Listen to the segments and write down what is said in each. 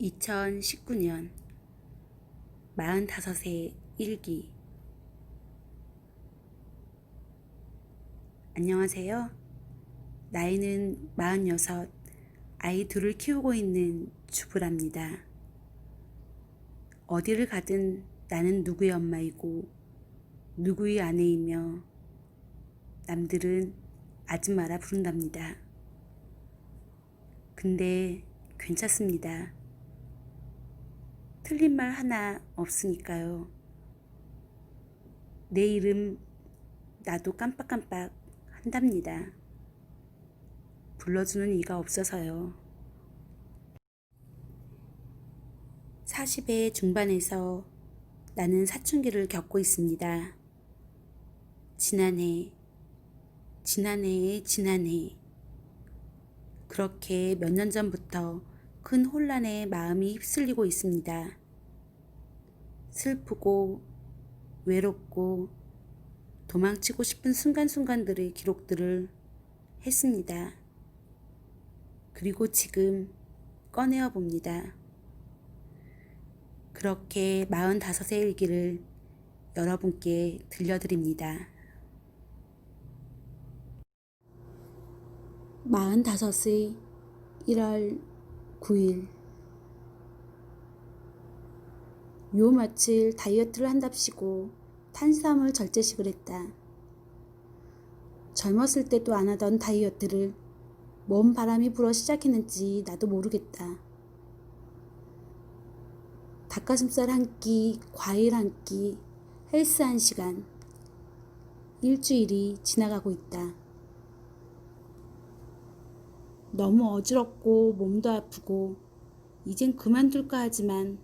2019년 45세 일기 안녕하세요. 나이는 46, 아이 둘을 키우고 있는 주부랍니다. 어디를 가든 나는 누구의 엄마이고 누구의 아내이며 남들은 아줌마라 부른답니다. 근데 괜찮습니다. 틀린 말 하나 없으니까요. 내 이름 나도 깜빡깜빡 한답니다. 불러주는 이가 없어서요. 40의 중반에서 나는 사춘기를 겪고 있습니다. 지난해, 지난해의 지난해. 그렇게 몇 년 전부터 큰 혼란에 마음이 휩쓸리고 있습니다. 슬프고 외롭고 도망치고 싶은 순간순간들의 기록들을 했습니다. 그리고 지금 꺼내어 봅니다. 그렇게 45세 일기를 여러분께 들려드립니다. 45세 1월 9일 요 며칠 다이어트를 한답시고 탄수화물 절제식을 했다. 젊었을 때도 안 하던 다이어트를 뭔 바람이 불어 시작했는지 나도 모르겠다. 닭가슴살 한 끼, 과일 한 끼, 헬스 한 시간. 일주일이 지나가고 있다. 너무 어지럽고 몸도 아프고 이젠 그만둘까 하지만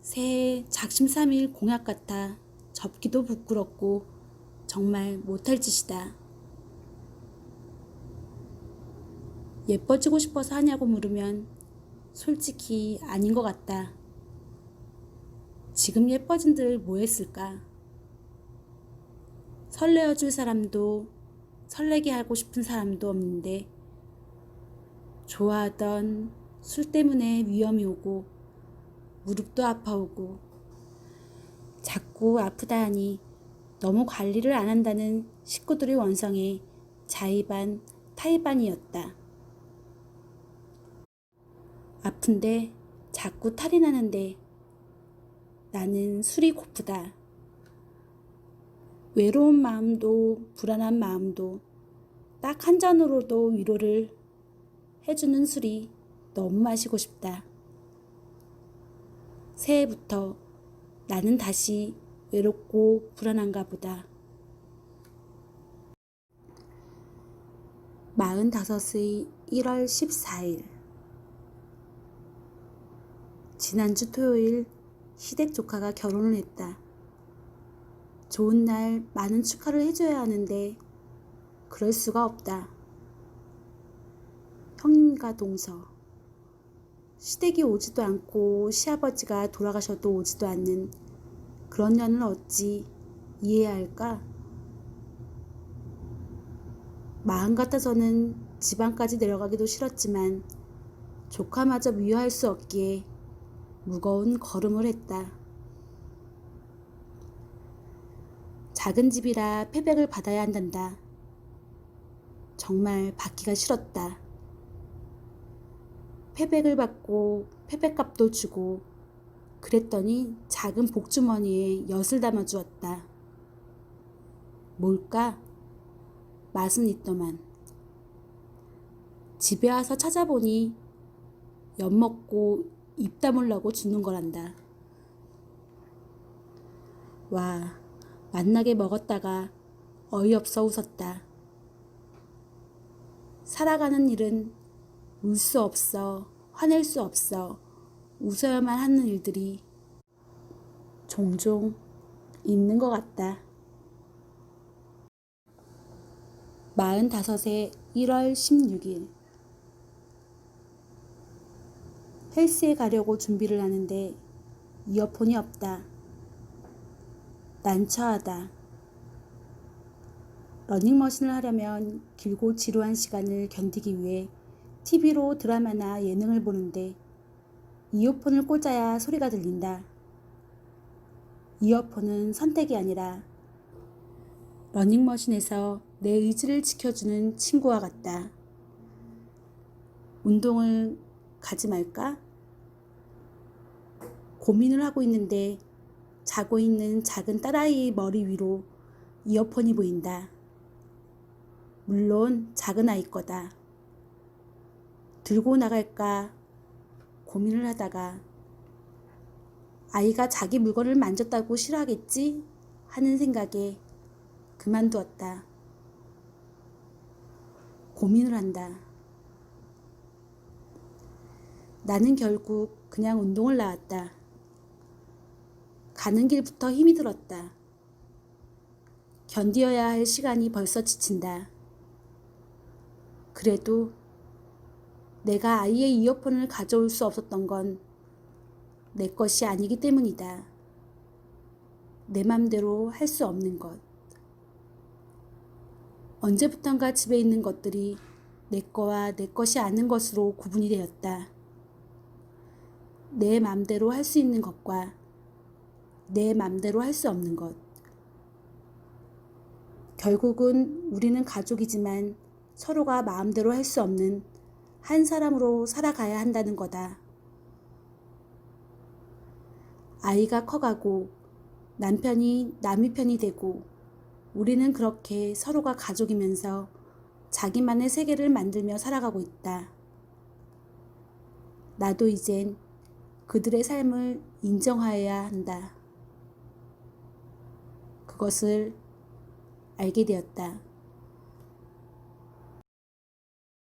새해 작심삼일 공약 같아 접기도 부끄럽고 정말 못할 짓이다. 예뻐지고 싶어서 하냐고 물으면 솔직히 아닌 것 같다. 지금 예뻐진들 뭐 했을까? 설레어 줄 사람도 설레게 하고 싶은 사람도 없는데 좋아하던 술 때문에 위험이 오고 무릎도 아파오고 자꾸 아프다 하니 너무 관리를 안 한다는 식구들의 원성에 자의반 타의반이었다. 아픈데 자꾸 탈이 나는데 나는 술이 고프다. 외로운 마음도 불안한 마음도 딱 한 잔으로도 위로를 해주는 술이 너무 마시고 싶다. 새해부터 나는 다시 외롭고 불안한가 보다. 45의 1월 14일 지난주 토요일 시댁 조카가 결혼을 했다. 좋은 날 많은 축하를 해줘야 하는데 그럴 수가 없다. 형님과 동서 시댁이 오지도 않고 시아버지가 돌아가셔도 오지도 않는 그런 년을 어찌 이해해야 할까? 마음 같아서는 지방까지 내려가기도 싫었지만 조카마저 미워할 수 없기에 무거운 걸음을 했다. 작은 집이라 패백을 받아야 한단다. 정말 받기가 싫었다. 패백을 받고 패백값도 주고 그랬더니 작은 복주머니에 엿을 담아 주었다. 뭘까? 맛은 있더만. 집에 와서 찾아보니 엿 먹고 입 다물라고 주는 거란다. 와, 만나게 먹었다가 어이없어 웃었다. 살아가는 일은 울 수 없어, 화낼 수 없어, 웃어야만 하는 일들이 종종 있는 것 같다. 45세 1월 16일 헬스에 가려고 준비를 하는데 이어폰이 없다. 난처하다. 러닝머신을 하려면 길고 지루한 시간을 견디기 위해 TV로 드라마나 예능을 보는데 이어폰을 꽂아야 소리가 들린다. 이어폰은 선택이 아니라 러닝머신에서 내 의지를 지켜주는 친구와 같다. 운동을 가지 말까? 고민을 하고 있는데 자고 있는 작은 딸아이의 머리 위로 이어폰이 보인다. 물론 작은 아이 거다. 들고 나갈까 고민을 하다가 아이가 자기 물건을 만졌다고 싫어하겠지 하는 생각에 그만두었다. 고민을 한다. 나는 결국 그냥 운동을 나왔다. 가는 길부터 힘이 들었다. 견디어야 할 시간이 벌써 지친다. 그래도 내가 아이의 이어폰을 가져올 수 없었던 건 내 것이 아니기 때문이다. 내 맘대로 할 수 없는 것. 언제부턴가 집에 있는 것들이 내 거와 내 것이 아닌 것으로 구분이 되었다. 내 맘대로 할 수 있는 것과 내 맘대로 할 수 없는 것. 결국은 우리는 가족이지만 서로가 마음대로 할 수 없는 한 사람으로 살아가야 한다는 거다. 아이가 커가고 남편이 남의 편이 되고 우리는 그렇게 서로가 가족이면서 자기만의 세계를 만들며 살아가고 있다. 나도 이젠 그들의 삶을 인정하여야 한다. 그것을 알게 되었다.